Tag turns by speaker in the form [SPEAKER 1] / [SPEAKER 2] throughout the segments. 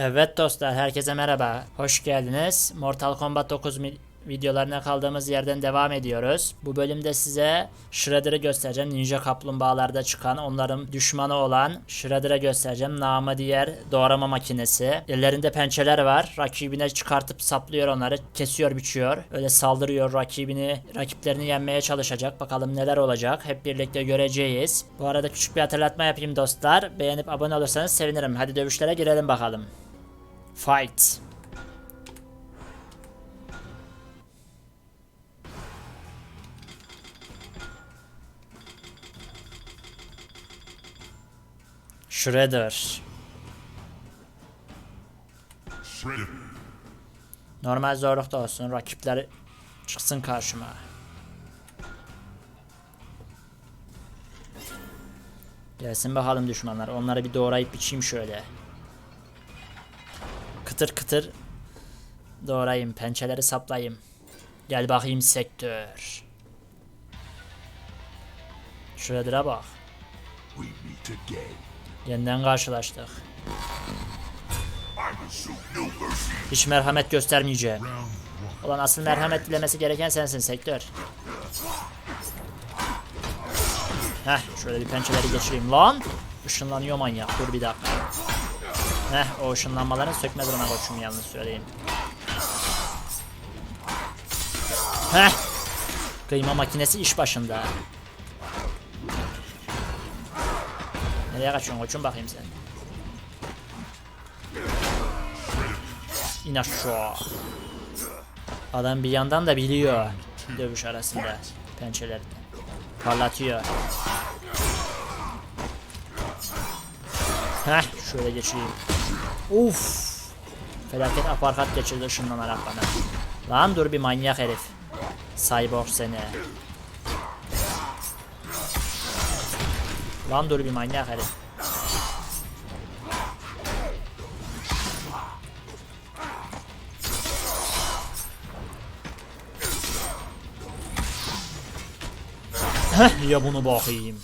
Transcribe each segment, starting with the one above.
[SPEAKER 1] Evet dostlar herkese merhaba. Hoş geldiniz. Mortal Kombat 9 mi- videolarına kaldığımız yerden devam ediyoruz. Bu bölümde size Shredder'ı göstereceğim. Ninja kaplumbağalarda çıkan onların düşmanı olan Shredder'ı göstereceğim. Namı diğer doğrama makinesi. Ellerinde pençeler var. Rakibine çıkartıp saplıyor onları. Kesiyor biçiyor. Öyle saldırıyor rakibini. Rakiplerini yenmeye çalışacak. Bakalım neler olacak. Hep birlikte göreceğiz. Bu arada küçük bir hatırlatma yapayım dostlar. Beğenip abone olursanız sevinirim. Hadi dövüşlere girelim bakalım. Fight. Shredder.
[SPEAKER 2] Shredder.
[SPEAKER 1] Normal zorlukta olsun. Rakipler çıksın karşıma. Gelsin bakalım düşmanlar. Onları bir doğrayıp biçeyim şöyle. Kıtır kıtır doğrayayım. Pençeleri saplayayım. Gel bakayım sektör. Shredder'a bak. Yeniden karşılaştık. Hiç merhamet göstermeyeceğim. Ulan asıl merhamet dilemesi gereken sensin sektör. Heh şöyle bir pençeleri geçireyim lan. Işınlanıyor manyak dur bir dakika. Heh o ışınlanmaların sökme duruma koçum yalnız söyleyeyim. Heh. Kıyma makinesi iş başında. Nereye kaçıyorsun koçum bakayım sen. İn aşağı. Adam bir yandan da biliyor dövüş arasında pençelerini. Parlatıyor. Heh şöyle geçeyim. Uf. Felaket aparkat geçirdi ışınlanarak bana. Lan dur bir manyak herif. Cyborg seni. Lan dur bir manyak herif. Heh ya bunu bakayım.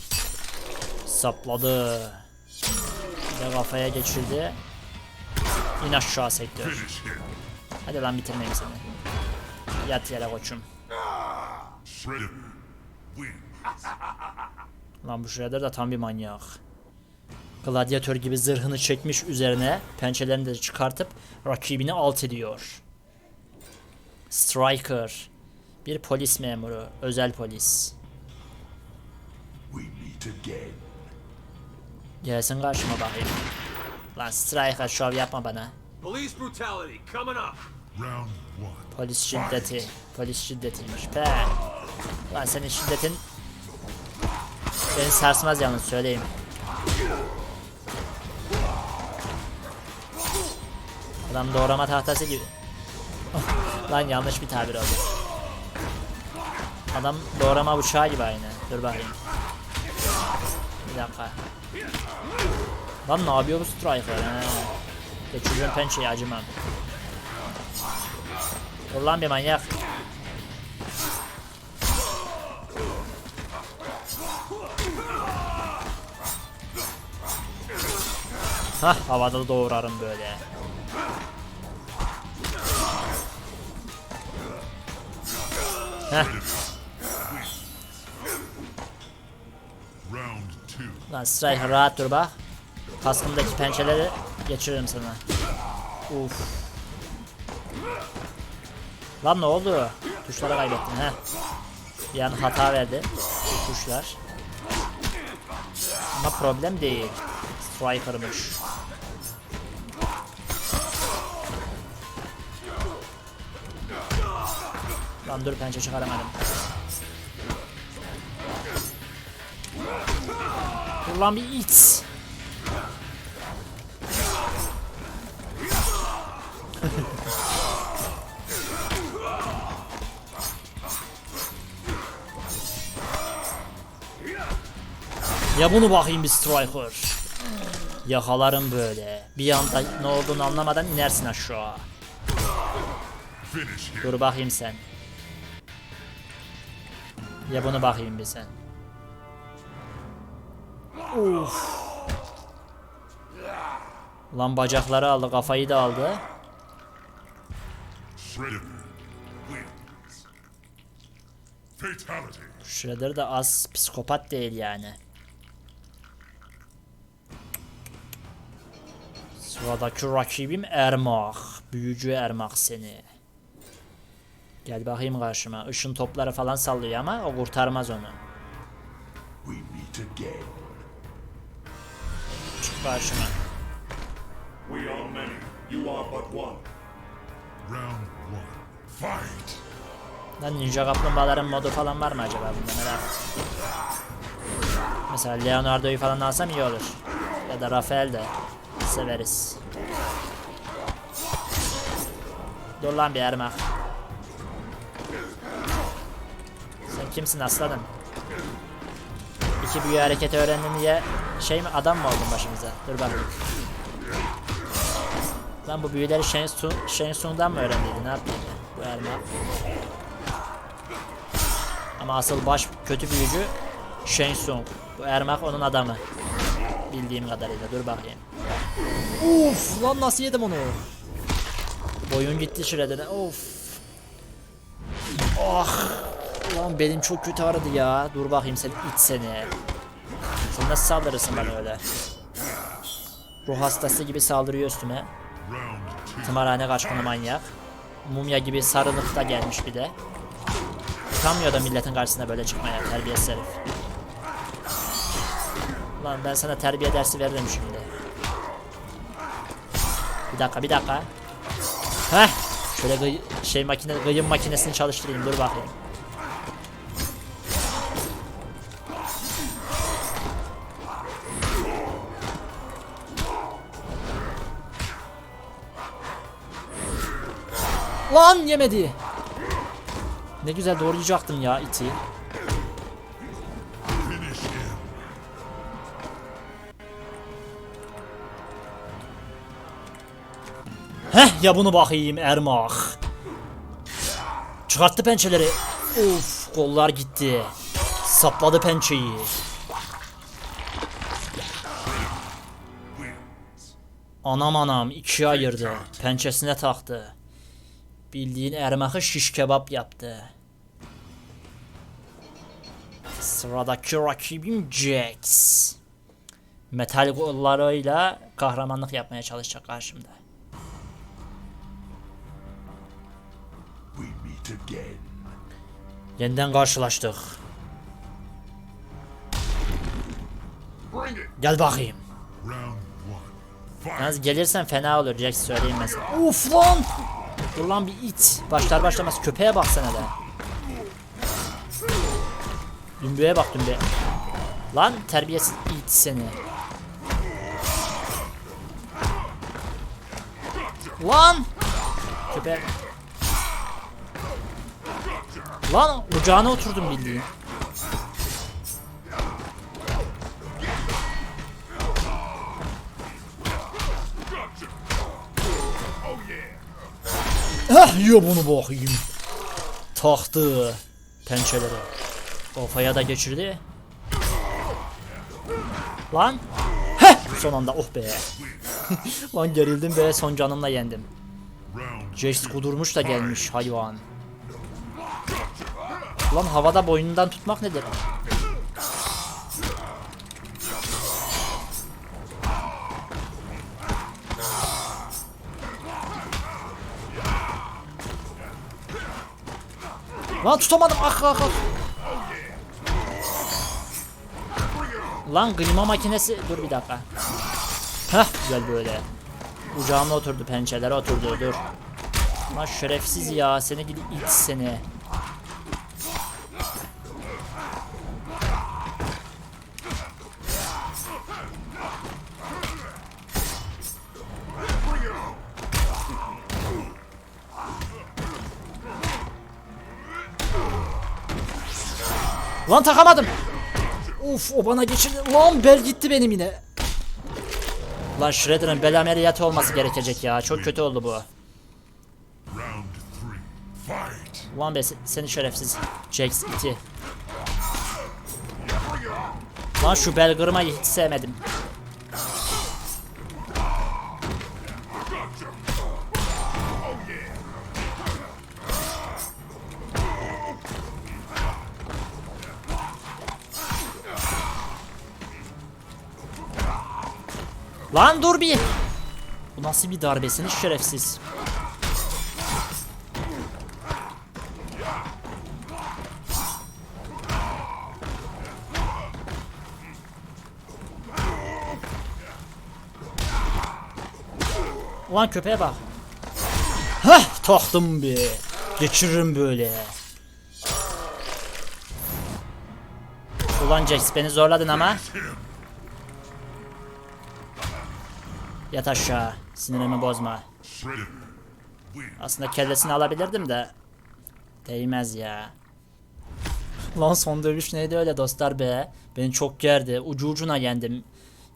[SPEAKER 1] Sapladı. Bir de kafaya geçirdi. İn aşağı sektör. Hadi lan bitirmeyeyim seni. Yat yere koçum. Lan bu Shredder da tam bir manyak. Gladyatör gibi zırhını çekmiş üzerine pençelerini de çıkartıp rakibini alt ediyor. Striker. Bir polis memuru. Özel polis. Gelsin karşıma bakayım. Lan Striker şov yapma bana. Polis şiddeti. Polis şiddetiymiş. Pe. Lan senin şiddetin beni sarsmaz yalnız söyleyeyim. Adam doğrama tahtası gibi. Lan yanlış bir tabir oldu. Adam doğrama bıçağı gibi aynı. Dur bakayım. Bir dakika. Lan ne yapıyor bu striker? He. Geçireceğim pençeyi acımam. Dur lan bir manyak. Hah havada doğurarım böyle. Heh lan Striker rahat dur bak. Kaskımdaki pençeleri geçiririm sana. Uf. Lan ne oldu? Tuşları kaybettin he. An hata verdi. Tuşlar. Ama problem değil. Striker'mış. Lan dur pençe çıkaramadım. Dur lan bir it. Ya bunu bakayım bir striker. Yakalarım böyle. Bir anda ne olduğunu anlamadan inersin aşağı. Dur bakayım sen. Ya bunu bakayım bir sen. Uf. Lan bacakları aldı, kafayı da aldı.
[SPEAKER 2] Shredder
[SPEAKER 1] de az psikopat değil yani. Sıradaki rakibim Ermak. Büyücü Ermak seni. Gel bakayım karşıma. Işın topları falan sallıyor ama o kurtarmaz onu. Çık karşıma.
[SPEAKER 2] We are many. You are but one. Round one. Fight.
[SPEAKER 1] Lan ninja kaplumbağaların modu falan var mı acaba bunda merak. Mesela Leonardo'yu falan alsam iyi olur. Ya da Rafael de severiz. Dur lan bir Ermak. Sen kimsin aslanım? İki büyü hareketi öğrendin diye şey mi adam mı oldun başımıza? Dur bakayım. Lan bu büyüleri Shang Tsung, Shang Tsung'dan mı öğrendiydi? Ne yaptıydı bu Ermak? Ama asıl baş kötü büyücü Shang Tsung. Bu Ermak onun adamı. Bildiğim kadarıyla. Dur bakayım. Uf lan nasıl yedim onu? Boyun gitti Shredder'e. Of. Ah. Lan benim çok kötü ağrıdı ya. Dur bakayım sen iç seni. Sen nasıl saldırırsın bana öyle? Ruh hastası gibi saldırıyor üstüme. Tımarhane kaçkını manyak. Mumya gibi sarılıp da gelmiş bir de. Utanmıyor da milletin karşısına böyle çıkmaya terbiyesiz herif. Lan ben sana terbiye dersi veririm şimdi. Bir dakika bir dakika. Heh. Şöyle gıy- şey makine kıyım makinesini çalıştırayım dur bakayım. Lan yemedi. Ne güzel doğrayacaktım ya iti. Heh ya bunu bakayım Ermak. Çıkarttı pençeleri. Uf kollar gitti. Sapladı pençeyi. Anam anam ikiye ayırdı. Pençesine taktı. Bildiğin Ermak'ı şiş kebap yaptı. Sıradaki rakibim Jax. Metal kollarıyla kahramanlık yapmaya çalışacak karşımda. Yeniden karşılaştık. Gel bakayım. Yalnız gelirsen fena olur Jax söyleyeyim mesela. Uf lan! Dur lan bir it. Başlar başlamaz köpeğe baksana da. Dümbüye bak dümbüye. Lan terbiyesiz it seni. Lan! Köpeğe... Lan ocağına oturdum bildiğin. Heh yiyor bunu bakayım. Taktı pençeleri. Kafaya da geçirdi. Lan. Heh son anda oh be. Lan gerildim be son canımla yendim. Jax kudurmuş da gelmiş hayvan. Lan havada boynundan tutmak nedir? Lan tutamadım ah ah ah. Lan klima makinesi dur bir dakika. Heh güzel böyle. Ucağıma oturdu pençelere oturdu dur. Lan şerefsiz ya seni gidi it seni. Lan takamadım. Uf o bana geçirdi. Lan bel gitti benim yine. Lan Shredder'ın bel ameliyatı olması gerekecek ya. Çok kötü oldu bu. Ulan be se- seni şerefsiz. Jax iti. Lan şu bel kırmayı hiç sevmedim. Lan dur bir. Bu nasıl bir darbesiniz şerefsiz. Ulan köpeğe bak. Hah taktım bir. Geçiririm böyle. Ulan Jax beni zorladın ama. Yat aşağı. Sinirimi bozma. Aslında kellesini alabilirdim de. Değmez ya. Lan son dövüş neydi öyle dostlar be. Beni çok gerdi. Ucu ucuna yendim.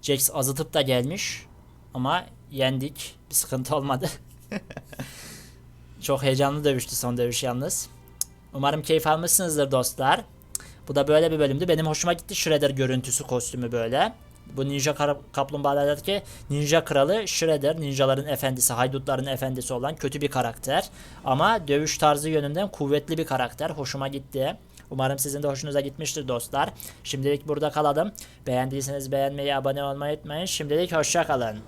[SPEAKER 1] Jax azıtıp da gelmiş. Ama yendik. Bir sıkıntı olmadı. çok heyecanlı dövüştü son dövüş yalnız. Umarım keyif almışsınızdır dostlar. Bu da böyle bir bölümdü. Benim hoşuma gitti Shredder görüntüsü kostümü böyle. Bu Ninja Kaplumbağalardaki Ninja Kralı Shredder, ninjaların efendisi, haydutların efendisi olan kötü bir karakter. Ama dövüş tarzı yönünden kuvvetli bir karakter. Hoşuma gitti. Umarım sizin de hoşunuza gitmiştir dostlar. Şimdilik burada kalalım. Beğendiyseniz beğenmeyi, abone olmayı unutmayın. Şimdilik hoşça kalın.